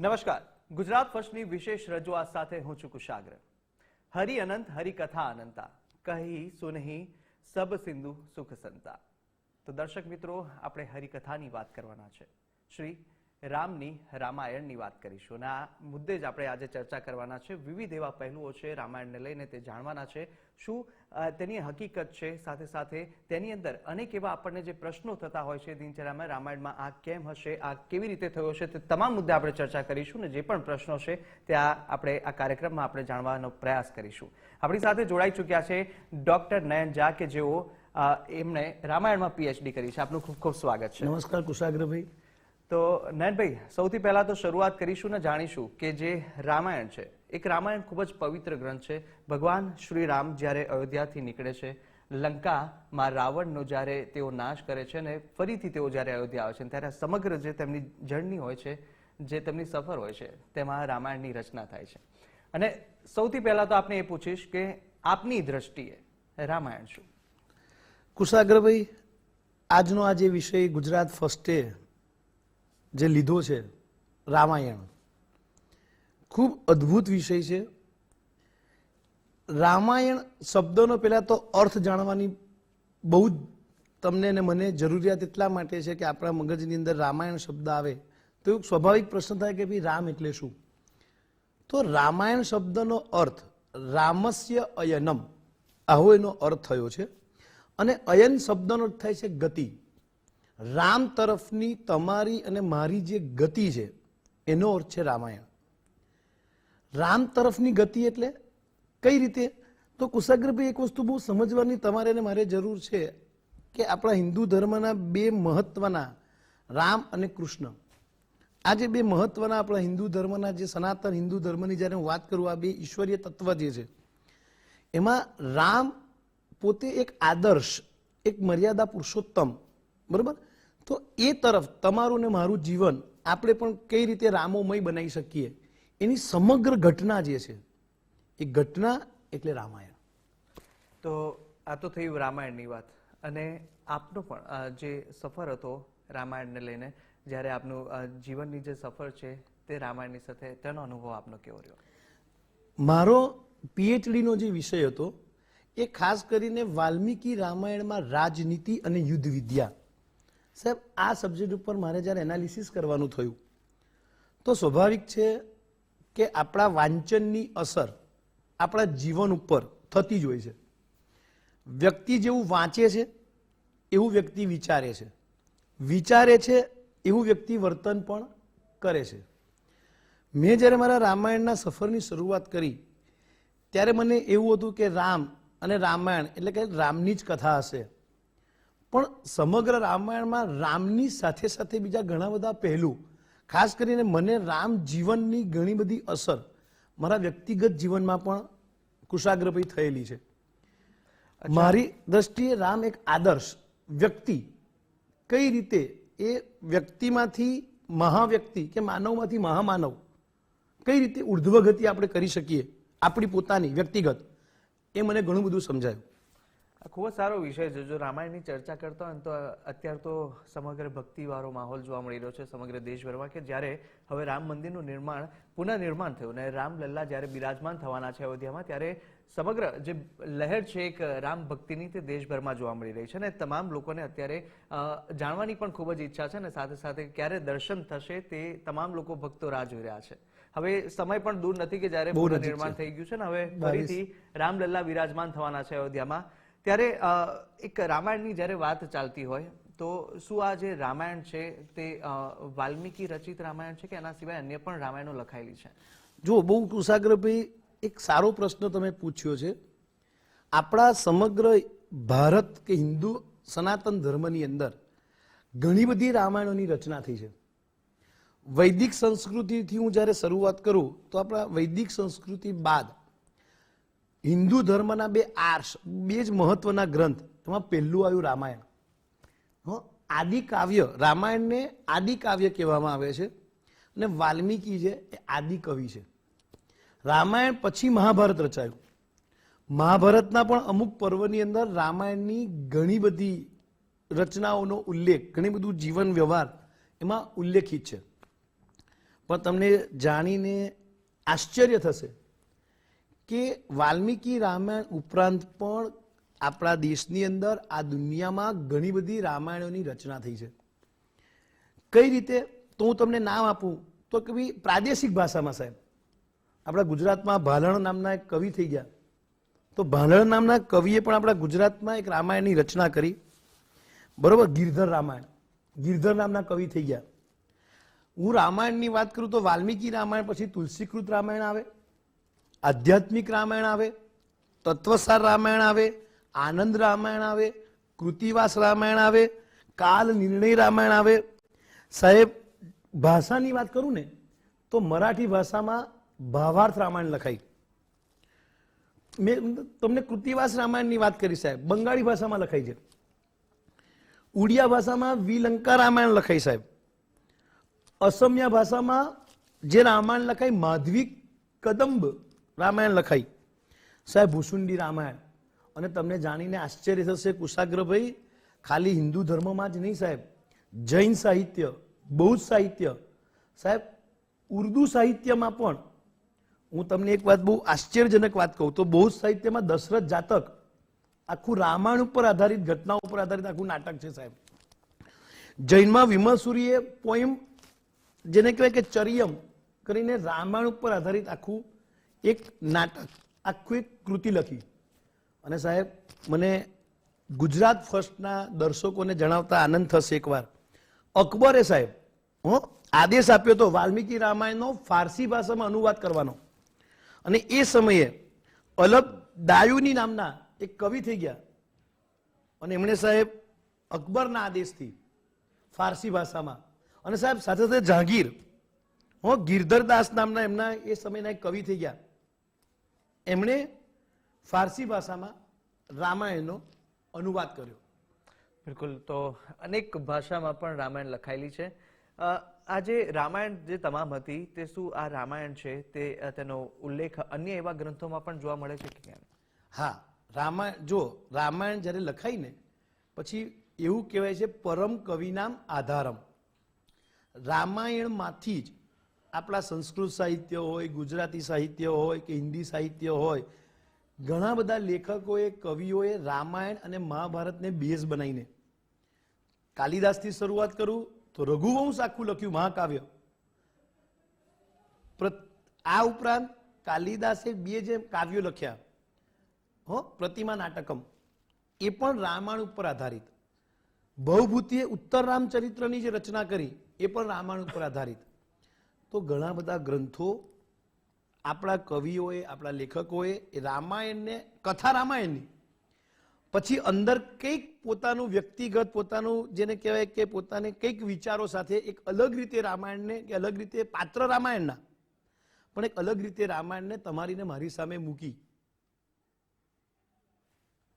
નમસ્કાર. ગુજરાત ફર્સ્ટની વિશેષ રજૂઆત સાથે હું છું કુશાગ્ર. હરિ અનંત હરિકથા અનંતા. કહી, સુનહી, સબ સિંધુ સુખ સંતા. તો દર્શક મિત્રો, આપણે હરિકથાની વાત કરવાના છે. શ્રી રામની રામાયણની વાત કરીશું. અને આ મુદ્દે જ આપણે આજે ચર્ચા કરવાના છે. વિવિધ એવા પહેલુઓ છે રામાયણને લઈને તે જાણવાના છે. શું તેની હકીકત છે? સાથે સાથે તેની અંદર અનેક એવા આપણને જે પ્રશ્નો થતા હોય છે દિનચર્યામાં રામાયણમાં આ કેમ હશે, આ કેવી રીતે થયો હશે, તે તમામ મુદ્દે આપણે ચર્ચા કરીશું. ને જે પણ પ્રશ્નો છે તે આ આપણે આ કાર્યક્રમમાં આપણે જાણવાનો પ્રયાસ કરીશું. આપણી સાથે જોડાઈ ચૂક્યા છે ડોક્ટર નયન ઝા, કે જેઓ એમણે રામાયણમાં પીએચડી કરી છે. આપનું ખૂબ ખૂબ સ્વાગત છે. નમસ્કાર કુશાગ્રભાઈ. તો નયનભાઈ, સૌથી પહેલા તો શરૂઆત કરીશું ને જાણીશું કે જે રામાયણ છે, એક રામાયણ ખૂબ જ પવિત્ર ગ્રંથ છે. ભગવાન શ્રી રામ જ્યારે અયોધ્યાથી નીકળે છે, લંકામાં રાવણનો જ્યારે તેઓ નાશ કરે છે ને ફરીથી તેઓ જ્યારે અયોધ્યા આવે છે ત્યારે સમગ્ર જે તેમની જર્ની હોય છે, જે તેમની સફર હોય છે, તેમાં રામાયણની રચના થાય છે. અને સૌથી પહેલા તો આપને એ પૂછીશ કે આપની દ્રષ્ટિએ રામાયણ શું? કુશાગ્રભાઈ આજનો આ જે વિષય ગુજરાત ફર્સ્ટે જે લીધો છે, રામાયણ. ખૂબ અદ્ભુત વિષય છે. રામાયણ શબ્દનો પહેલાં તો અર્થ જાણવાની બહુ જ તમને અને મને જરૂરિયાત એટલા માટે છે કે આપણા મગજની અંદર રામાયણ શબ્દ આવે. તો એક સ્વાભાવિક પ્રશ્ન થાય કે ભાઈ રામ એટલે શું? તો રામાયણ શબ્દનો અર્થ રામસ્ય અયનમ. આવો એનો અર્થ થયો છે. અને અયન શબ્દનો અર્થ થાય છે ગતિ. રામ તરફની તમારી અને મારી જે ગતિ છે, એનો અર્થ છે રામાયણ. રામ તરફની ગતિ એટલે કઈ રીતે? તો કુશાગ્રભાઈ એક વસ્તુ બહુ સમજવાની તમારે ને મારે જરૂર છે કે આપણા હિન્દુ ધર્મના બે મહત્વના, રામ અને કૃષ્ણ. આ જે બે મહત્વના આપણા હિન્દુ ધર્મના જે સનાતન હિન્દુ ધર્મની જ્યારે હું વાત કરું, આ બે ઈશ્વરીય તત્વ જે છે, એમાં રામ પોતે એક આદર્શ, એક મર્યાદા પુરુષોત્તમ. બરાબર? તો એ તરફ તમારું ને મારું જીવન આપણે પણ કઈ રીતે રામોમય બનાવી શકીએ એની સમગ્ર ઘટના જે છે એ ઘટના એટલે રામાયણ. તો આ તો થયું રામાયણની વાત. અને આપનો પણ જે સફર હતો રામાયણને લઈને જ્યારે આપનું જીવનની જે સફર છે તે રામાયણની સાથે તેનો અનુભવ આપનો કેવો રહ્યો? મારો પીએચડીનો જે વિષય હતો એ ખાસ કરીને વાલ્મીકી રામાયણમાં રાજનીતિ અને યુદ્ધ વિદ્યા. સાહેબ, આ સબ્જેક્ટ ઉપર મારે જ્યારે એનાલિસિસ કરવાનું થયું, તો સ્વાભાવિક છે કે આપણા વાંચનની અસર આપણા જીવન ઉપર થતી જ હોય છે. વ્યક્તિ જેવું વાંચે છે, એવું વ્યક્તિ વિચારે છે. વિચારે છે, એવું વ્યક્તિ વર્તન પણ કરે છે. મેં જ્યારે મારા રામાયણના સફરની શરૂઆત કરી, ત્યારે મને એવું હતું કે રામ અને રામાયણ એટલે કે રામની જ કથા હશે. પણ સમગ્ર રામાયણમાં રામની સાથે સાથે બીજા ઘણા બધા પહેલું. ખાસ કરીને મને રામ જીવનની ઘણી બધી અસર મારા વ્યક્તિગત જીવનમાં પણ કુશાગ્રભી થયેલી છે. મારી દ્રષ્ટિએ રામ એક આદર્શ વ્યક્તિ. કઈ રીતે? એ વ્યક્તિમાંથી મહાવ્યક્તિ કે માનવમાંથી મહામાનવ. કઈ રીતે ઉર્ધ્વગતિ આપણે કરી શકીએ? આપણી પોતાની વ્યક્તિગત. એ મને ઘણું બધું સમજાયું. ખૂબ જ સારો વિષય છે. જો રામાયણની ચર્ચા કરતા હોય તો અત્યારે તો સમગ્ર ભક્તિવાળો માહોલ જોવા મળી રહ્યો છે સમગ્ર દેશભરમાં કે જ્યારે હવે રામ મંદિરનું નિર્માણ પુનઃનિર્માણ થયું અને રામલલ્લા જ્યારે બિરાજમાન થવાના છે અયોધ્યામાં ત્યારે સમગ્ર જે લહેર છે એક રામ ભક્તિની તે દેશભરમાં જોવા મળી રહી છે અને તમામ લોકોને અત્યારે જાણવાની પણ ખૂબ જ ઈચ્છા છે અને સાથે સાથે ક્યારે દર્શન થશે તે તમામ લોકો ભક્તો રાહ જોઈ રહ્યા છે. હવે સમય પણ દૂર નથી કે જ્યારે પુનઃ નિર્માણ પુનઃનિર્માણ થઈ ગયું છે ને હવે ફરીથી રામલલ્લા બિરાજમાન થવાના છે અયોધ્યામાં. ત્યારે એક રામાયણની જ્યારે વાત ચાલતી હોય, તો શું આ જે રામાયણ છે તે વાલ્મીકી રચિત રામાયણ છે કે એના સિવાય અન્ય પણ રામાયણો લખાયેલી છે? જો બહુ કુશાગ્રભાઈ એક સારો પ્રશ્ન તમે પૂછ્યો છે. આપણા સમગ્ર ભારત કે હિન્દુ સનાતન ધર્મની અંદર ઘણી બધી રામાયણોની રચના થઈ છે. વૈદિક સંસ્કૃતિથી હું જ્યારે શરૂઆત કરું, તો આપણા વૈદિક સંસ્કૃતિ બાદ હિન્દુ ધર્મના બે આર્ષ, બે જ મહત્વના ગ્રંથ. એમાં પહેલું આવ્યું રામાયણ. આદિ કાવ્ય રામાયણને આદિ કાવ્ય કહેવામાં આવે છે અને વાલ્મીકી છે એ આદિ કવિ છે. રામાયણ પછી મહાભારત રચાયું. મહાભારતના પણ અમુક પર્વની અંદર રામાયણની ઘણી બધી રચનાઓનો ઉલ્લેખ, ઘણી બધું જીવન વ્યવહાર એમાં ઉલ્લેખિત છે. પણ તમને જાણીને આશ્ચર્ય થશે કે વાલ્મીકી રામાયણ ઉપરાંત પણ આપણા દેશની અંદર આ દુનિયામાં ઘણી બધી રામાયણોની રચના થઈ છે. કઈ રીતે? તો હું તમને નામ આપું. તો કે ભાઈ પ્રાદેશિક ભાષામાં સાહેબ. આપણા ગુજરાતમાં ભાલણ નામના એક કવિ થઈ ગયા. તો ભાલણ નામના કવિએ પણ આપણા ગુજરાતમાં એક રામાયણની રચના કરી. બરોબર, ગિરધર રામાયણ. ગિરધર નામના કવિ થઈ ગયા. હું રામાયણની વાત કરું તો વાલ્મીકી રામાયણ પછી તુલસીકૃત રામાયણ આવે. આધ્યાત્મિક રામાયણ આવે, તત્વસાર રામાયણ આવે, આનંદ રામાયણ આવે, કૃતિવાસ રામાયણ આવે, કાલ નિર્ણય રામાયણ આવે. સાહેબ, ભાષાની વાત કરું ને, તો મરાઠી ભાષામાં ભાવાર્થ રામાયણ લખાય. મેં તમને કૃતિવાસ રામાયણની વાત કરી સાહેબ, બંગાળી ભાષામાં લખાય છે. ઉડિયા ભાષામાં વિલંકા રામાયણ લખાય સાહેબ. અસમિયા ભાષામાં જે રામાયણ લખાય માધવી કદંબ રામાયણ લખાય સાહેબ, ભૂસુંડી રામાયણ. અને તમને જાણીને આશ્ચર્ય થશે, કુશાગ્રભાઈ, ખાલી હિન્દુ ધર્મમાં જ નહીં સાહેબ. જૈન સાહિત્ય, બૌદ્ધ સાહિત્ય. સાહેબ, ઉર્દુ સાહિત્યમાં પણ હું તમને એક વાત બહુ આશ્ચર્યજનક વાત કહું તો બૌદ્ધ સાહિત્યમાં દશરથ જાતક આખું રામાયણ ઉપર આધારિત, ઘટના ઉપર આધારિત આખું નાટક છે સાહેબ. જૈનમાં વિમલસુરીએ પોઈમ, જેને કહેવાય કે ચરિયમ, કરીને રામાયણ ઉપર આધારિત આખું એક નાટક, આખું એક કૃતિ લખી. અને સાહેબ, મને ગુજરાત ફર્સ્ટના દર્શકોને જણાવતા આનંદ થશે એકવાર. અકબરે સાહેબ, હો, આદેશ આપ્યો હતો વાલ્મીકી રામાયણનો ફારસી ભાષામાં અનુવાદ કરવાનો. અને એ સમયે અલગ દાયુની નામના એક કવિ થઈ ગયા. અને એમણે સાહેબ અકબરના આદેશથી ફારસી ભાષામાં. અને સાહેબ, સાથે સાથે જહાંગીર હો, ગિરધરદાસ નામના એમના એ સમયના એક કવિ થઈ ગયા. એમણે ફારસી ભાષામાં રામાયણનો અનુવાદ કર્યો. બિલકુલ તો અનેક ભાષામાં પણ રામાયણ લખાયેલી છે. આ જે રામાયણ જે તમામ હતી તે શું આ રામાયણ છે? તે તેનો ઉલ્લેખ અન્ય એવા ગ્રંથોમાં પણ જોવા મળે છે કે હા રામાયણ જો રામાયણ જ્યારે લખાય ને પછી એવું કહેવાય છે પરમ કવિનામ આધારમ. રામાયણમાંથી જ આપણા સંસ્કૃત સાહિત્ય હોય, ગુજરાતી સાહિત્ય હોય કે હિન્દી સાહિત્ય હોય, ઘણા બધા લેખકોએ, કવિઓએ રામાયણ અને મહાભારતને બેઝ બનાવીને કાલિદાસથી શરૂઆત કરું, તો રઘુવંશ આખું લખ્યું, મહાકાવ્ય. આ ઉપરાંત કાલિદાસે બે જે કાવ્યો લખ્યા. હો, પ્રતિમા નાટકમ. એ પણ રામાયણ ઉપર આધારિત. ભવભૂતિએ ઉત્તર રામચરિત્રની જે રચના કરી, એ પણ રામાયણ ઉપર આધારિત. તો ઘણા બધા ગ્રંથો આપણા કવિઓએ, આપણા લેખકોએ રામાયણને, કથા રામાયણની, પછી અંદર કંઈક પોતાનું વ્યક્તિગત, પોતાનું જેને કહેવાય કે પોતાને કંઈક વિચારો સાથે એક અલગ રીતે રામાયણને, કે અલગ રીતે પાત્ર રામાયણના, પણ એક અલગ રીતે રામાયણને તમારીને મારી સામે મૂકી.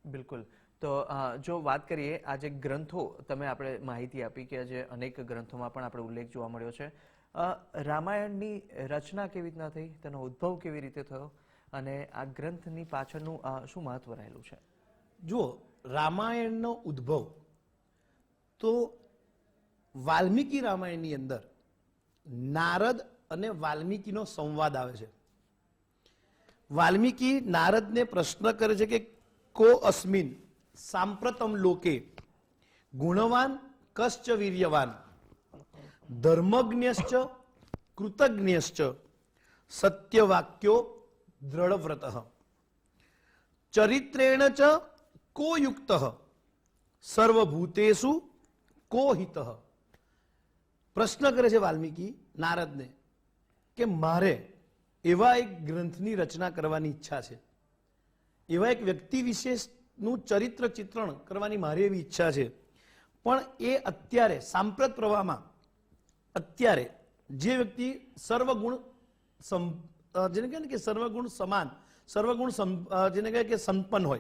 બિલકુલ. તો જો વાત કરીએ, આ જે ગ્રંથો તમે આપણે માહિતી આપી કે જે અનેક ગ્રંથોમાં પણ આપણે ઉલ્લેખ જોવા મળ્યો છે રામાયણની રચના કેવી રીતના થઈ? તેનો ઉદ્ભવ કેવી રીતે થયો? અને આ ગ્રંથની પાછળનું શું મહત્વ રહેલું છે? જુઓ, રામાયણનો ઉદ્ભવ તો વાલ્મીકી રામાયણની અંદર નારદ અને વાલ્મીકીનો સંવાદ આવે છે. વાલ્મીકી નારદને પ્રશ્ન કરે છે કે, કો અસ્મિન? સાંપ્રતમ લોકે ગુણવાન, કશ્ચ વીર્યવાન, ધર્મજ્ઞશ્ચ, કૃતજ્ઞશ્ચ, સત્યવાક્યો દ્રઢવ્રત. ચરિત્રેણ ચ કો યુક્ત સર્વભૂતેષુ કો હિત પ્રશ્ન કરે છે વાલ્મીકી નારદને કે મારે એવા એક ગ્રંથની રચના કરવાની ઈચ્છા છે. એવા એક વ્યક્તિ વિશેષનું ચરિત્ર ચિત્રણ કરવાની મારી એવી ઈચ્છા છે. પણ એ અત્યારે સાંપ્રત પ્રવાહમાં અત્યારે જે વ્યક્તિ સર્વગુણ સમ- જેને કહે ને કે સર્વગુણ સમાન, સર્વગુણ જેને કહે કે સંપન્ન હોય,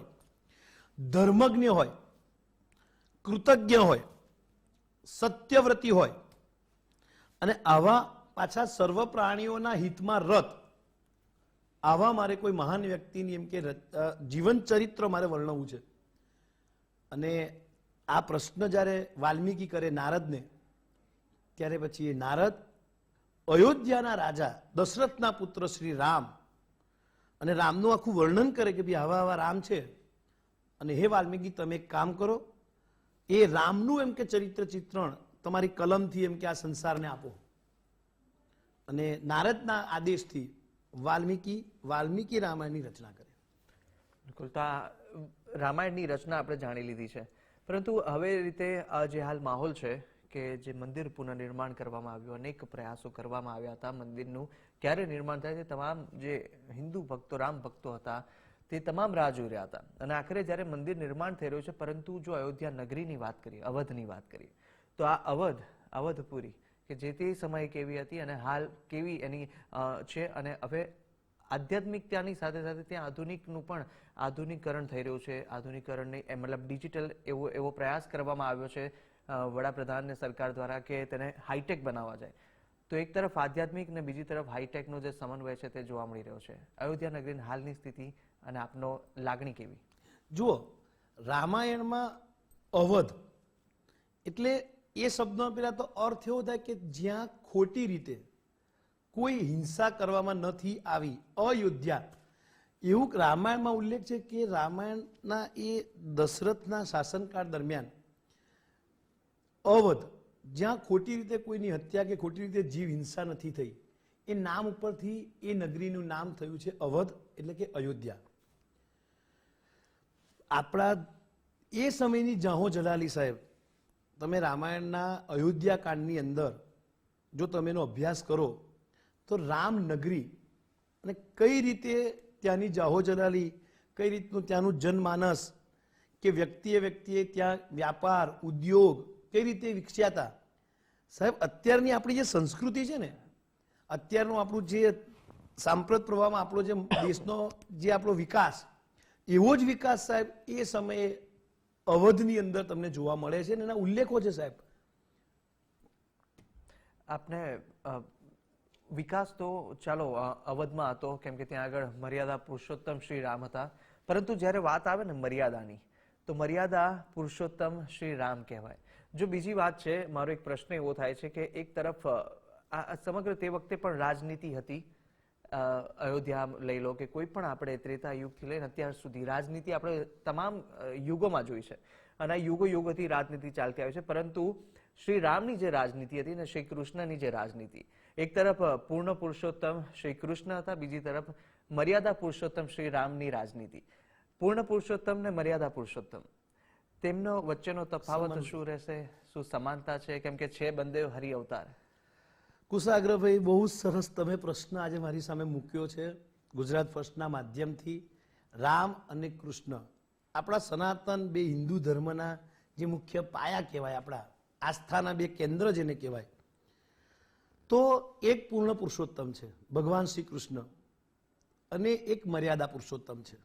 ધર્મજ્ઞ હોય, કૃતજ્ઞ હોય, સત્યવ્રતી હોય, અને આવા પાછા સર્વ પ્રાણીઓના હિતમાં રત આવા મારે કોઈ મહાન વ્યક્તિની એમ કે જીવન ચરિત્ર મારે વર્ણવવું છે. અને આ પ્રશ્ન જ્યારે વાલ્મીકી કરે નારદને, ત્યારે પછી એ નારદ, અયોધ્યાના રાજા, દશરથના પુત્ર શ્રી રામ, અને રામનું આખું વર્ણન કરે કે ભાઈ આવા આવા રામ છે. અને હે વાલ્મીકી, તમે એક કામ કરો, એ રામનું એમ કે ચરિત્ર ચિત્રણ તમારી કલમથી એમ કે આ સંસારને આપો. અને નારદના આદેશથી વાલ્મીકી વાલ્મીકી રામાયણની રચના કરે. બિલકુલ. તો આ રામાયણની રચના આપણે જાણી લીધી છે. પરંતુ હવે રીતે જે હાલ માહોલ છે કે જે મંદિર પુનર્નિર્માણ કરવામાં આવ્યું, અનેક પ્રયાસો કરવામાં આવ્યા હતા મંદિરનું, ક્યારે નિર્માણ થાય તે તમામ જે હિન્દુ ભક્તો, રામ ભક્તો હતા, તે તમામ રાહ જોઈ રહ્યા હતા. અને આખરે જ્યારે મંદિર નિર્માણ થઈ રહ્યું છે, પરંતુ જો અયોધ્યા નગરીની વાત કરીએ, અવધની વાત કરીએ, તો આ અવધ, અવધપુરી કે જે તે સમયે કેવી હતી અને હાલ કેવી એની છે અને હવે આધ્યાત્મિકતાની સાથે સાથે ત્યાં આધુનિકનું પણ આધુનિકરણ થઈ રહ્યું છે. આધુનિકરણની મતલબ ડિજિટલ એવો એવો પ્રયાસ કરવામાં આવ્યો છે વડાપ્રધાનને સરકાર દ્વારા કે તેને હાઈટેક બનાવવા જાય. તો એક તરફ આધ્યાત્મિક ને બીજી તરફ હાઈટેકનો જે સમન્વય છે તે જોવા મળી રહ્યો છે. અયોધ્યા નગરીની હાલની સ્થિતિ અને આપનો લાગણી કેવી? જુઓ, રામાયણમાં અવધ એટલે એ શબ્દનો પેલા તો અર્થ એવો થાય કે જ્યાં ખોટી રીતે કોઈ હિંસા કરવામાં નથી આવી, અયોધ્યા. એવું રામાયણમાં ઉલ્લેખ છે કે રામાયણના એ દશરથના શાસનકાળ દરમિયાન અવધ, જ્યાં ખોટી રીતે કોઈની હત્યા કે ખોટી રીતે જીવ હિંસા નથી થઈ, એ નામ ઉપરથી એ નગરીનું નામ થયું છે અવધ એટલે કે અયોધ્યા. આપણા એ સમયની જાહો જલાલી સાહેબ તમે રામાયણના અયોધ્યા કાંડની અંદર જો તમે એનો અભ્યાસ કરો, તો રામનગરી અને કઈ રીતે ત્યાંની જાહો જલાલી, કઈ રીતનું ત્યાંનું જનમાનસ કે વ્યક્તિએ વ્યક્તિએ ત્યાં વ્યાપાર, ઉદ્યોગ કઈ રીતે વિકસ્યા હતા સાહેબ, અત્યારની આપણી જે સંસ્કૃતિ છે ને, અત્યારનું આપણું જે સાંપ્રત પ્રવાહમાં આપણો જે દેશનો જે આપણો વિકાસ, એવો જ વિકાસ સાહેબ એ સમયે અવધની અંદર તમને જોવા મળે છે અને એના ઉલ્લેખો છે સાહેબ. આપને વિકાસ તો ચાલો અવધમાં હતો, કેમ કે ત્યાં આગળ મર્યાદા પુરુષોત્તમ શ્રી રામ હતા. પરંતુ જ્યારે વાત આવે ને મર્યાદાની, તો મર્યાદા પુરુષોત્તમ શ્રી રામ કહેવાય. જો બીજી વાત છે, મારો એક પ્રશ્ન એવો થાય છે કે એક તરફ આ સમગ્ર તે વખતે પણ રાજનીતિ હતી અયોધ્યા લઈ લો કે કોઈ પણ આપણે ત્રેતા યુગથી લઈને અત્યાર સુધી રાજનીતિ આપણે તમામ યુગોમાં જોઈ છે. અને યુગો યુગોથી રાજનીતિ ચાલતી આવી છે. પરંતુ શ્રી રામની જે રાજનીતિ હતી ને શ્રી કૃષ્ણની જે રાજનીતિ એક તરફ પૂર્ણ પુરુષોત્તમ શ્રી કૃષ્ણ હતા બીજી તરફ મર્યાદા પુરુષોત્તમ શ્રી રામની રાજનીતિ. પૂર્ણ પુરુષોત્તમ ને મર્યાદા પુરુષોત્તમ. તેમનો વચ્ચેનો તફાવત શું રહેશે? શું સમાનતા છે? કેમ કે છે બંદેવ હરિ અવતાર. કુશાગ્રભાઈ બહુ સરસ તમે પ્રશ્ન આજે મારી સામે મૂક્યો છે ગુજરાત ફર્સ્ટના માધ્યમથી. રામ અને કૃષ્ણ, આપણા સનાતન બે હિન્દુ ધર્મના જે મુખ્ય પાયા કહેવાય, આપણા આસ્થાના બે કેન્દ્ર જેને કહેવાય. તો એક પૂર્ણ પુરુષોત્તમ છે, ભગવાન શ્રી કૃષ્ણ અને એક મર્યાદા પુરુષોત્તમ છે.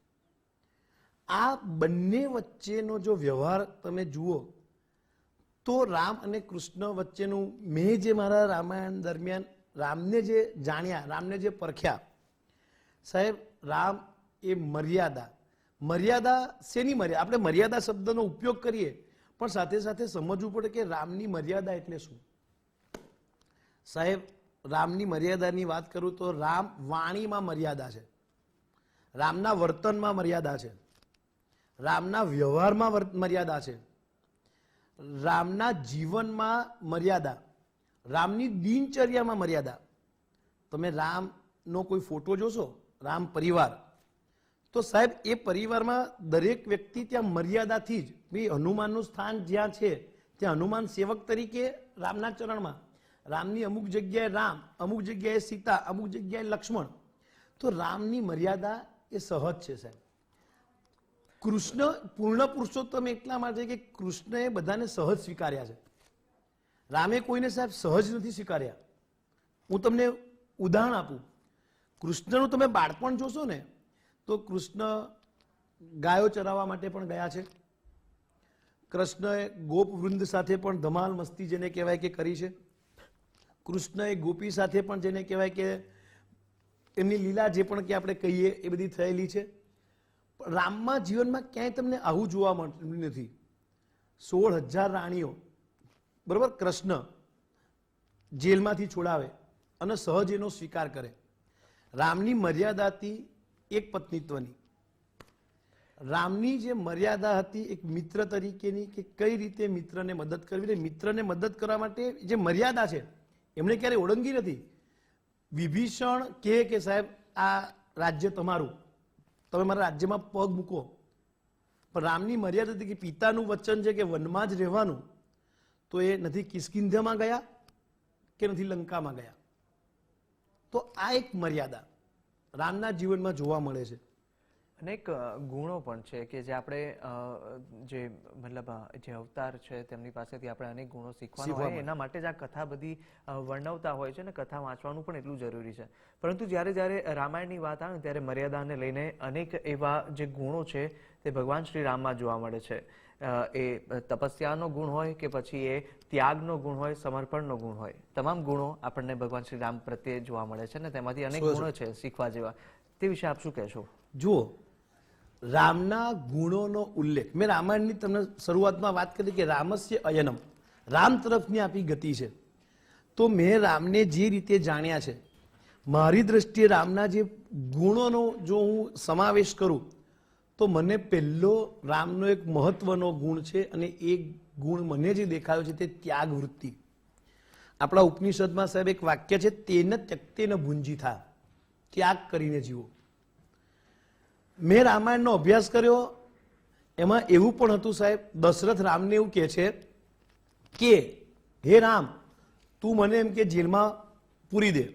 આ બંને વચ્ચેનો જો વ્યવહાર તમે જુઓ તો રામ અને કૃષ્ણ વચ્ચેનું મેં જે મારા રામાયણ દરમિયાન રામને જે જાણ્યા, રામને જે પરખ્યા, સાહેબ, રામ એ મર્યાદા. મર્યાદા શેની મર્યાદા આપણે મર્યાદા શબ્દનો ઉપયોગ કરીએ, પણ સાથે સાથે સમજવું પડે કે રામની મર્યાદા એટલે શું? સાહેબ, રામની મર્યાદાની વાત કરું તો રામ વાણીમાં મર્યાદા છે. રામના વર્તનમાં મર્યાદા છે. રામના વ્યવહારમાં મર્યાદા છે. રામના જીવનમાં મર્યાદા, રામની દિનચર્યામાં મર્યાદા. તમે રામનો કોઈ ફોટો જોશો, રામ પરિવાર, તો સાહેબ એ પરિવારમાં દરેક વ્યક્તિ ત્યાં મર્યાદાથી જ, ભાઈ હનુમાનનું સ્થાન જ્યાં છે, ત્યાં હનુમાન સેવક તરીકે રામના ચરણમાં. રામની અમુક જગ્યાએ રામ, અમુક જગ્યાએ સીતા, અમુક જગ્યાએ લક્ષ્મણ. તો રામની મર્યાદા એ સહજ છે સાહેબ. કૃષ્ણ પૂર્ણ પુરુષોત્તમ એટલા માટે કે કૃષ્ણએ બધાને સહજ સ્વીકાર્યા છે. રામે કોઈને સાહેબ સહજ નથી સ્વીકાર્યા. હું તમને ઉદાહરણ આપું. કૃષ્ણનું તમે બાળપણ જોશો ને, તો કૃષ્ણ ગાયો ચરાવવા માટે પણ ગયા છે. કૃષ્ણએ ગોપ વૃંદ સાથે પણ ધમાલ મસ્તી જેને કહેવાય કે કરી છે. કૃષ્ણએ ગોપી સાથે પણ જેને કહેવાય કે એમની લીલા જે પણ કે આપણે કહીએ એ બધી થયેલી છે. રામમાં જીવનમાં ક્યાંય તમને આવું જોવા મળતું નથી. સોળ હજાર રાણીઓ, બરોબર, કૃષ્ણ જેલમાંથી છોડાવે અને સહજ એનો સ્વીકાર કરે. રામની મર્યાદા હતી એક પત્નીત્વની. રામની જે મર્યાદા હતી એક મિત્ર તરીકેની કે કઈ રીતે મિત્રને મદદ કરવી મિત્રને મદદ કરવા માટે જે મર્યાદા છે એમણે ક્યારેય ઓળંગી નથી. વિભીષણ કહે કે સાહેબ, આ રાજ્ય તમારું. તમે મારા રાજ્યમાં પગ મૂકો. પણ રામની મર્યાદા હતી કે પિતાનું વચન છે કે વનમાં જ રહેવાનું, તો એ નથી કિસ્કિંધ્યમાં ગયા કે નથી લંકામાં ગયા? તો આ એક મર્યાદા રામના જીવનમાં જોવા મળે છે. અનેક ગુણો પણ છે કે જે આપણે જે મતલબ જે અવતાર છે તેમની પાસેથી આપણે અનેક ગુણો શીખવાના શીખવા હોય એના માટે જ આ કથા બધી વર્ણવતા હોય છે ને કથા વાંચવાનું પણ એટલું જરૂરી છે. પરંતુ જ્યારે જ્યારે રામાયણની વાત આવે ત્યારે મર્યાદાને લઈને અનેક એવા જે ગુણો છે તે ભગવાન શ્રી રામમાં જોવા મળે છે. એ તપસ્યાનો ગુણ હોય કે પછી એ ત્યાગનો ગુણ હોય સમર્પણનો ગુણ હોય તમામ ગુણો આપણને ભગવાન શ્રી રામ પ્રત્યે જોવા મળે છે ને તેમાંથી અનેક ગુણો છે શીખવા જેવા. તે વિશે આપ શું કહેશો? જુઓ રામના ગુણોનો ઉલ્લેખ. મેં રામાયણની તમને શરૂઆતમાં વાત કરી કે રામસ્ય અયનમ. રામ તરફની આપી ગતિ છે. તો મેં રામને જે રીતે જાણ્યા છે, મારી દ્રષ્ટિએ રામના જે ગુણોનો જો હું સમાવેશ કરું, તો મને પહેલો રામનો એક મહત્વનો ગુણ છે અને એ ગુણ મને જે દેખાયો છે તે ત્યાગ વૃત્તિ આપણા ઉપનિષદમાં સાહેબ એક વાક્ય છે, તેને ત્યક્તેને ભૂંજી થા, ત્યાગ કરીને જીવો. મેં રામાયણનો અભ્યાસ કર્યો. એમાં એવું પણ હતું સાહેબ, દશરથ રામને એવું કહે છે કે, હે રામ, તું મને એમ કે જેલમાં પૂરી દે.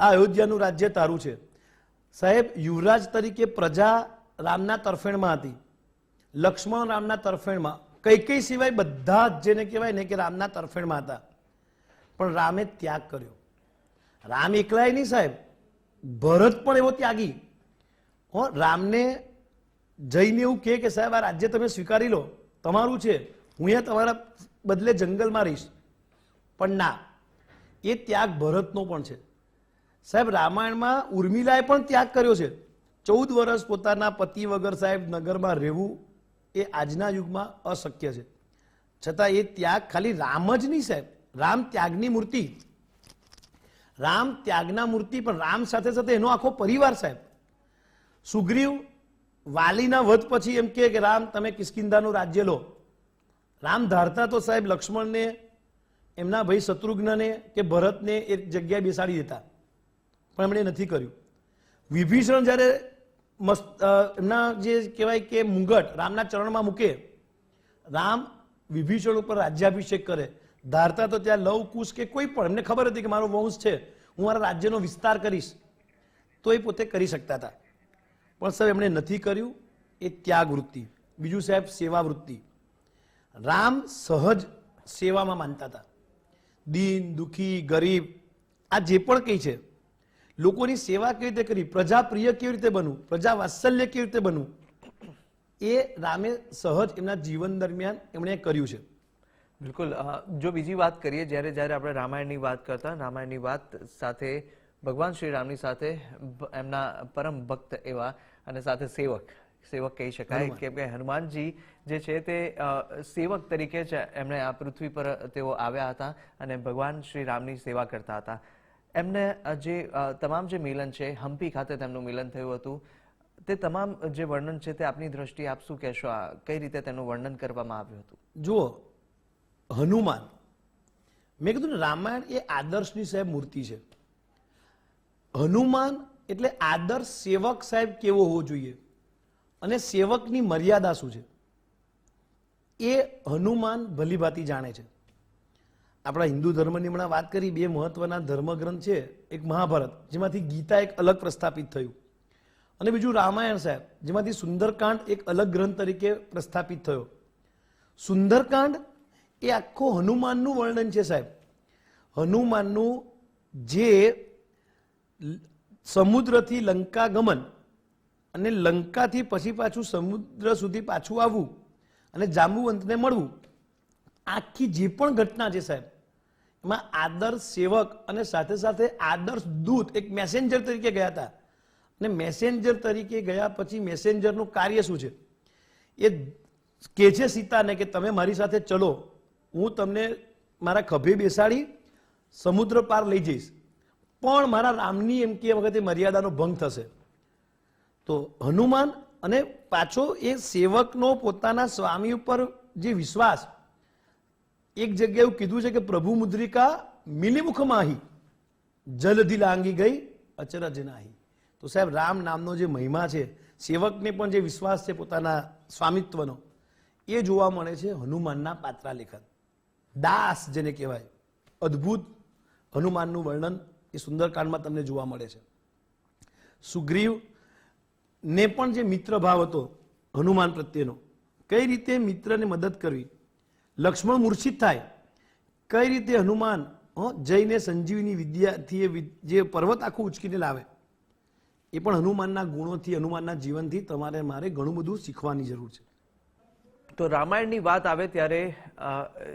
આ અયોધ્યાનું રાજ્ય તારું છે. સાહેબ, યુવરાજ તરીકે પ્રજા રામના તરફેણમાં હતી. લક્ષ્મણ રામના તરફેણમાં. કઈ કઈ સિવાય બધા જ જેને કહેવાય ને કે રામના તરફેણમાં હતા. પણ રામે ત્યાગ કર્યો. રામ એકલાય નહીં સાહેબ. ભરત પણ એવો ત્યાગી. હો, રામને જઈને એવું કહે કે, સાહેબ, આ રાજ્ય તમે સ્વીકારી લો. તમારું છે. હું અહીંયા તમારા બદલે જંગલમાં રહીશ. પણ ના, એ ત્યાગ ભરતનો પણ છે. સાહેબ, રામાયણમાં ઉર્મિલાએ પણ ત્યાગ કર્યો છે. ચૌદ વર્ષ પોતાના પતિ વગર સાહેબ નગરમાં રહેવું એ આજના યુગમાં અશક્ય છે. છતાં એ ત્યાગ ખાલી રામ જ નહીં સાહેબ. રામ ત્યાગની મૂર્તિ. રામ ત્યાગના મૂર્તિ, પણ રામ સાથે સાથે એનો આખો પરિવાર સાહેબ. સુગ્રીવ વાલીના વધ પછી એમ કે, રામ, તમે કિસ્કિંદાનું રાજ્ય લો. રામ ધારતા તો સાહેબ લક્ષ્મણને, એમના ભાઈ શત્રુઘ્નને કે ભરતને એક જગ્યાએ બેસાડી દેતા. પણ એમણે નથી કર્યું. વિભીષણ જ્યારે મસ્ત એમના જે કહેવાય કે મુંગટ રામના ચરણમાં મૂકે, રામ વિભીષણ ઉપર રાજ્યાભિષેક કરે. ધારતા તો ત્યાં લવ, કુશ કે કોઈ પણ, એમને ખબર હતી કે મારો વંશ છે, હું મારા રાજ્યનો વિસ્તાર કરીશ, તો એ પોતે કરી શકતા હતા. પણ સાહેબ એમણે નથી કર્યું એ ત્યાગ વૃત્તિ બીજું સાહેબ સેવા વૃત્તિ રામ સહજ સેવામાં માનતા હતા. દીન, દુખી, ગરીબ, આ જે પણ કંઈ છે, લોકોની સેવા કેવી રીતે કરી પ્રજાપ્રિય કેવી રીતે બનવું, પ્રજા વાત્સલ્ય કેવી રીતે બનવું, એ રામે સહજ એમના જીવન દરમિયાન એમણે કર્યું છે. બિલકુલ જો બીજી વાત કરીએ, જ્યારે જ્યારે આપણે રામાયણની વાત કરતા, રામાયણની વાત સાથે, ભગવાન શ્રી રામની સાથે એમના પરમ ભક્ત એવા અને સાથે સેવક. સેવક કહી શકાય કેમ કે હનુમાનજી જે છે તે સેવક તરીકે જ એમણે આ પૃથ્વી પર તેઓ આવ્યા હતા અને ભગવાન શ્રી રામની સેવા કરતા હતા. એમને જે તમામ જે મિલન છે હમ્પી ખાતે તેમનું મિલન થયું હતું તે તમામ જે વર્ણન છે તે આપની દ્રષ્ટિએ આપ શું કહેશો? આ કઈ રીતે તેનું વર્ણન કરવામાં આવ્યું હતું? જુઓ હનુમાન. મેં કીધું રામાયણ એ આદર્શની સાહેબ મૂર્તિ છે. હનુમાન એટલે આદર્શ સેવક સાહેબ કેવો હોવો જોઈએ? અને સેવકની મર્યાદા શું છે? એ હનુમાન ભલીભાતી જાણે છે. આપણા હિન્દુ ધર્મની હમણાં વાત કરી, બે મહત્વના ધર્મગ્રંથ છે, એક મહાભારત, જેમાંથી ગીતા એક અલગ પ્રસ્થાપિત થયું. અને બીજું રામાયણ સાહેબ, જેમાંથી સુંદરકાંડ એક અલગ ગ્રંથ તરીકે પ્રસ્થાપિત થયો. સુંદરકાંડ એ આખો હનુમાનનું વર્ણન છે સાહેબ. હનુમાનનું જે સમુદ્રથી લંકા ગમન અને લંકાથી પછી પાછું સમુદ્ર સુધી પાછું આવવું અને જાંબુવંતને મળવું. આખી જે પણ ઘટના છે સાહેબ, એમાં આદર્શ સેવક અને સાથે સાથે આદર્શ દૂત એક મેસેન્જર તરીકે ગયા હતા. અને મેસેન્જર તરીકે ગયા પછી મેસેન્જરનું કાર્ય શું છે? એ કે છે સીતાને કે તમે મારી સાથે ચલો, હું તમને મારા ખભે બેસાડી સમુદ્ર પાર લઈ જઈશ. પણ મારા રામની એમ કે વખતે મર્યાદાનો ભંગ થશે. તો હનુમાન અને પાછો એ સેવકનો પોતાના સ્વામી ઉપર જે વિશ્વાસ, એક જગ્યાએ એવું કીધું છે કે પ્રભુ મુદ્રિકા મિલિમુખ માહી, જલધી લાંગી ગઈ, અચરજ નાહી. તો સાહેબ, રામ નામનો જે મહિમા છે, સેવકને પણ જે વિશ્વાસ છે પોતાના સ્વામિત્વનો, એ જોવા મળે છે હનુમાનના પાત્રા લેખન. દાસ જેને કહેવાય. અદ્ભુત હનુમાનનું વર્ણન એ સુંદરકાંડમાં તમને જોવા મળે છે. સુગ્રીવ ને પણ જે મિત્ર ભાવ હતો, હનુમાન પ્રત્યેનો, કઈ રીતે મિત્રને મદદ કરવી, લક્ષ્મણ મૂર્છિત થાય, કઈ રીતે હનુમાન જઈને સંજીવની વિદ્યાથી એ જે પર્વત આખું ઉચકીને લાવે, એ પણ હનુમાનના ગુણોથી, હનુમાનના જીવનથી તમારે મારે ઘણું બધું શીખવાની જરૂર છે. તો રામાયણની વાત આવે ત્યારે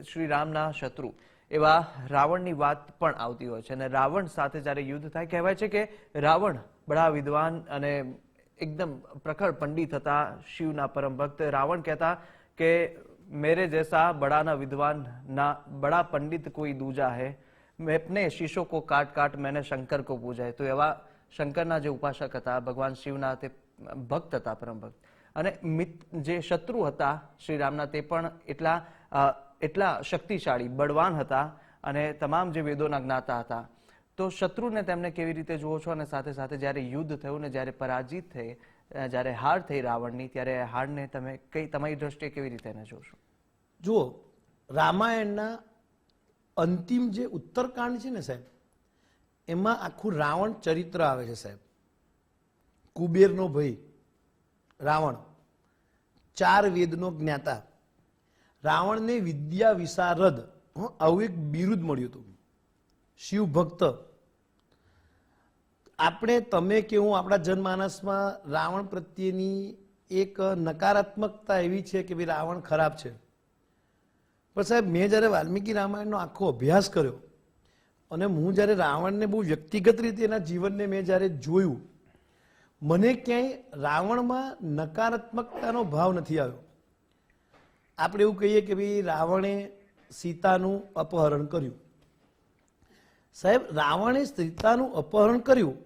શ્રી રામના શત્રુ. એવા રાવણની વાત પણ આવતી હોય છે. અને રાવણ સાથે જ્યારે યુદ્ધ થાય, કહેવાય છે કે રાવણ બડા વિદ્વાન અને એકદમ પ્રખર પંડિત હતા શિવના પરમ ભક્ત. રાવણ કહેતા કે, મેરે જૈસા બડાના વિદ્વાન, ના, બડા પંડિત કોઈ દૂજા હે. મેપને શીશો કો કાટ કાટ, મેને શંકર કો પૂજા તો એવા શંકરના જે ઉપાસક હતા, ભગવાન શિવના તે ભક્ત હતા પરમ ભક્ત. અને મિત, જે શત્રુ હતા શ્રી રામના, તે પણ એટલા એટલા શક્તિશાળી, બળવાન હતા અને તમામ જે વેદોના જ્ઞાતા હતા. તો શત્રુને તેમને કેવી રીતે જુઓ છો? અને સાથે સાથે જ્યારે યુદ્ધ થયું ને જ્યારે પરાજિત થઈ જ્યારે હાર થઈ રાવણની, ત્યારે હારને તમે કઈ, તમારી દ્રષ્ટિએ કેવી રીતે એને જોશો જુઓ, રામાયણના અંતિમ જે ઉત્તરકાંડ છે ને સાહેબ, એમાં આખું રાવણ ચરિત્ર આવે છે સાહેબ. કુબેરનો ભય, રાવણ, ચાર વેદનો જ્ઞાતા. રાવણને વિદ્યા વિશારદ આવું એક બિરુદ મળ્યું હતું. શિવ ભક્ત. આપણે, તમે કે હું આપણા જનમાનસમાં રાવણ પ્રત્યેની એક નકારાત્મકતા એવી છે કે ભાઈ રાવણ ખરાબ છે. પણ સાહેબ, મેં જ્યારે વાલ્મીકી રામાયણનો આખો અભ્યાસ કર્યો અને હું જ્યારે રાવણને બહુ વ્યક્તિગત રીતે એના જીવનને મેં જ્યારે જોયું, મને ક્યાંય રાવણમાં નકારાત્મકતાનો ભાવ નથી આવ્યો. આપણે એવું કહીએ કે ભાઈ રાવણે સીતાનું અપહરણ કર્યું. સાહેબ, રાવણે સીતાનું અપહરણ કર્યું,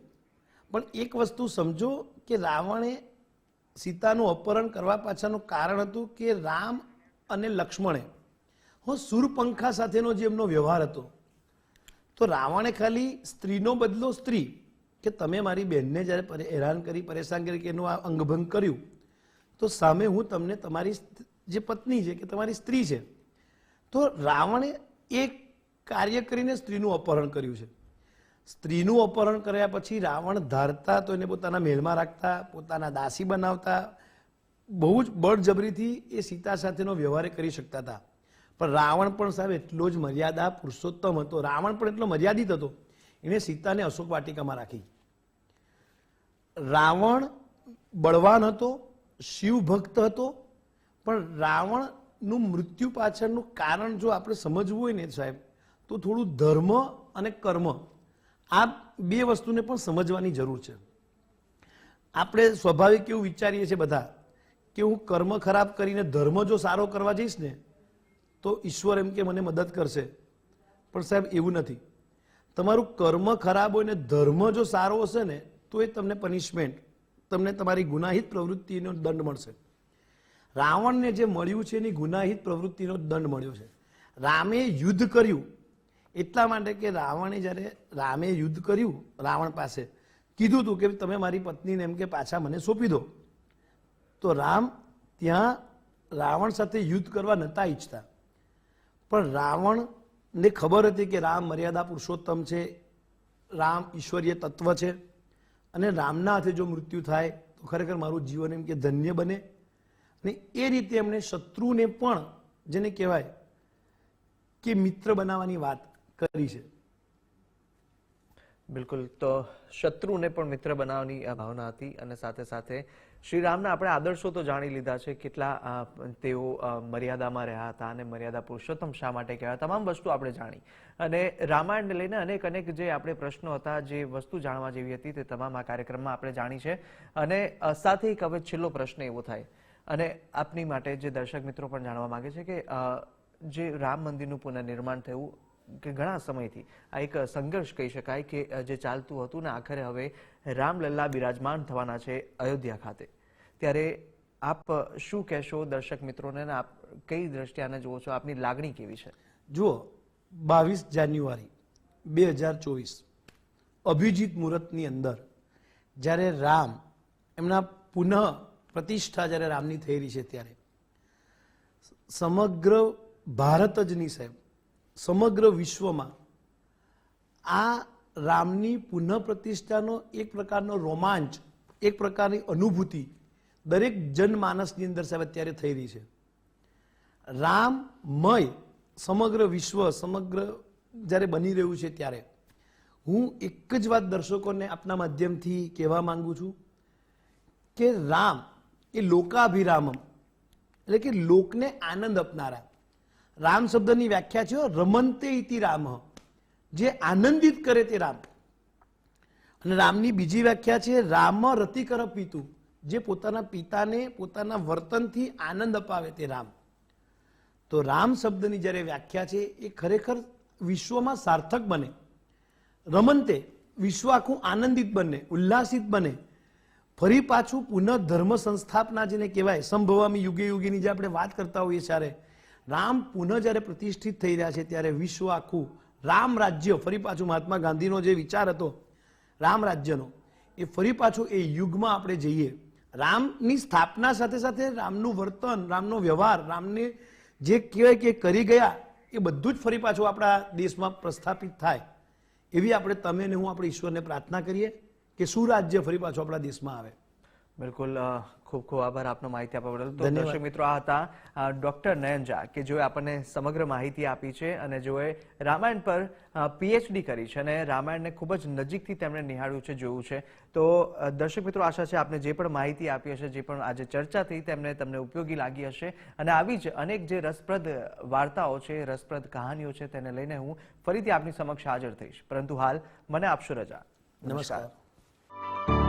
પણ એક વસ્તુ સમજો કે રાવણે સીતાનું અપહરણ કરવા પાછળનું કારણ હતું કે રામ અને લક્ષ્મણે. હો, સુરપંખા સાથેનો જે એમનો વ્યવહાર હતો, તો રાવણે ખાલી સ્ત્રીનો બદલો સ્ત્રી, કે તમે મારી બહેનને જ્યારે હેરાન કરી, પરેશાન કરી કે એનું આ અંગભંગ કર્યું, તો સામે હું તમને તમારી જે પત્ની છે કે તમારી સ્ત્રી છે, તો રાવણે એક કાર્ય કરીને સ્ત્રીનું અપહરણ કર્યું છે. સ્ત્રીનું અપહરણ કર્યા પછી રાવણ ધારતા તો એને પોતાના મહેલમાં રાખતા, પોતાના દાસી બનાવતા, બહુ જ બળજબરીથી એ સીતા સાથેનો વ્યવહાર કરી શકતા હતા. પણ રાવણ પણ સાહેબ એટલો જ મર્યાદા પુરુષોત્તમ હતો. રાવણ પણ એટલો મર્યાદિત હતો એણે સીતાને અશોક વાટિકામાં રાખી. રાવણ બળવાન હતો શિવ ભક્ત હતો પણ રાવણનું મૃત્યુ પાછળનું કારણ જો આપણે સમજવું હોય ને સાહેબ, તો થોડું ધર્મ અને કર્મ, આ બે વસ્તુને પણ સમજવાની જરૂર છે. આપણે સ્વાભાવિક એવું વિચારીએ છીએ બધા કે હું કર્મ ખરાબ કરીને ધર્મ જો સારો કરવા જઈશ ને, તો ઈશ્વર એમ કે મને મદદ કરશે. પણ સાહેબ, એવું નથી. તમારું કર્મ ખરાબ હોય ને, ધર્મ જો સારો હશે ને, તો એ તમને પનિશમેન્ટ, તમને તમારી ગુનાહિત પ્રવૃત્તિનો દંડ મળશે. રાવણને જે મળ્યું છે એની ગુનાહિત પ્રવૃત્તિનો દંડ મળ્યો છે. રામે યુદ્ધ કર્યું એટલા માટે કે રાવણે જ્યારે રામે યુદ્ધ કર્યું રાવણ પાસે, કીધું હતું કે તમે મારી પત્નીને એમ કે પાછા મને સોંપી દો. તો રામ ત્યાં રાવણ સાથે યુદ્ધ કરવા નહોતા ઈચ્છતા. પણ રાવણને ખબર હતી કે રામ મર્યાદા પુરુષોત્તમ છે, રામ ઈશ્વરીય તત્વ છે અને રામના હાથે જો મૃત્યુ થાય તો ખરેખર મારું જીવન એમ કે ધન્ય બને. અને એ રીતે એમણે શત્રુને પણ જેને કહેવાય કે મિત્ર બનાવવાની વાત કરી છે. બિલકુલ. તો શત્રુને પણ મિત્ર બનાવવાની ભાવના હતી અને સાથે સાથે શ્રી રામના આપણે આદર્શો તો જાણી લીધા છે. કેટલા તેઓ મર્યાદામાં રહ્યા હતા અને મર્યાદા પુરુષોત્તમ શા માટે કહેવાય? તમામ વસ્તુ આપણે જાણી. અને રામાયણને લઈને અનેક અનેક જે આપણે પ્રશ્નો હતા, જે વસ્તુ જાણવા જેવી હતી તે તમામ આ કાર્યક્રમમાં આપણે જાણી છે. અને સાથે એક હવે છેલ્લો પ્રશ્ન એવો થાય. અને આપની માટે જે દર્શક મિત્રો પણ જાણવા માંગે છે કે જે રામ મંદિરનું પુનઃનિર્માણ થયું કે ઘણા સમયથી, આ એક સંઘર્ષ કહી શકાય કે જે ચાલતું હતું ને આખરે હવે રામલલ્લા બિરાજમાન થવાના છે અયોધ્યા ખાતે. ત્યારે આપ શું કહેશો દર્શક મિત્રોને આપ કઈ દ્રષ્ટિએ આને જુઓ છો? આપની લાગણી કેવી છે? જુઓ, બાવીસ જાન્યુઆરી બે હજાર ચોવીસ, અભિજીત મુહૂર્તની અંદર જ્યારે રામ એમના પુનઃ પ્રતિષ્ઠા જ્યારે રામની થયેલી છે ત્યારે. સમગ્ર ભારત જ નહીં સાહેબ, સમગ્ર વિશ્વમાં આ રામની પુનઃ પ્રતિષ્ઠાનો એક પ્રકારનો રોમાંચ, એક પ્રકારની અનુભૂતિ દરેક જનમાનસની અંદર સાહેબ અત્યારે થઈ રહી છે. રામમય સમગ્ર વિશ્વ, સમગ્ર જ્યારે બની રહ્યું છે ત્યારે, હું એક જ વાત દર્શકોને આપના માધ્યમથી કહેવા માંગુ છું કે રામ એ લોકાભિરામમ. એટલે કે લોકને આનંદ આપનારા. રામ શબ્દની વ્યાખ્યા છે રમંતે ઇતિ રામ. જે આનંદિત કરે તે રામ. અને રામની બીજી વ્યાખ્યા છે, રામ રતિકર પિતુ. જે પોતાના પિતાને પોતાના વર્તનથી આનંદ અપાવે તે રામ. તો રામ શબ્દની જ્યારે વ્યાખ્યા છે, એ ખરેખર વિશ્વમાં સાર્થક બને. રમંતે વિશ્વ આખું આનંદિત બને, ઉલ્લાસિત બને. ફરી પાછું પુનઃ ધર્મ સંસ્થાપના જેને કહેવાય, સંભવામી યુગે યુગેની જે આપણે વાત કરતા હોઈએ ત્યારે રામ પુનઃ જ્યારે પ્રતિષ્ઠિત થઈ રહ્યા છે, ત્યારે વિશ્વ આખું રામ રાજ્ય, ફરી પાછું મહાત્મા ગાંધીનો જે વિચાર હતો, રામ રાજ્યનો, એ ફરી પાછું એ યુગમાં આપણે જઈએ. રામની સ્થાપના સાથે સાથે રામનું વર્તન, રામનો વ્યવહાર, રામને જે કહેવાય કે કરી ગયા, એ બધું જ ફરી પાછું આપણા દેશમાં પ્રસ્થાપિત થાય. એવી આપણે, તમે ને હું આપણે ઈશ્વરને પ્રાર્થના કરીએ. કે સુરાજ્ય ફરી પાછું આપણા દેશમાં આવે? બિલકુલ ખૂબ ખૂબ આભાર આપનો માહિતી આપવા બદલ. તો દર્શક મિત્રો આ હતા ડોક્ટર નયન ઝા કે જેઓએ આપણને સમગ્ર માહિતી આપી છે અને જેઓએ રામાયણ પર પીએચડી કરી છે અને રામાયણને ખૂબ જ નજીકથી તેમણે નિહાળ્યું છે જોયું છે. તો દર્શક મિત્રો આશા છે આપને જે પણ માહિતી આપી હશે જે પણ આજે ચર્ચા થઈ તેમને તમને ઉપયોગી લાગી હશે. અને આવી જ અનેક જે રસપ્રદ વાર્તાઓ છે રસપ્રદ કહાનીઓ છે તેને લઈને હું ફરીથી આપની સમક્ષ હાજર થઈશ. પરંતુ હાલ મને આપશો રજા. નમસ્કાર. Thank you.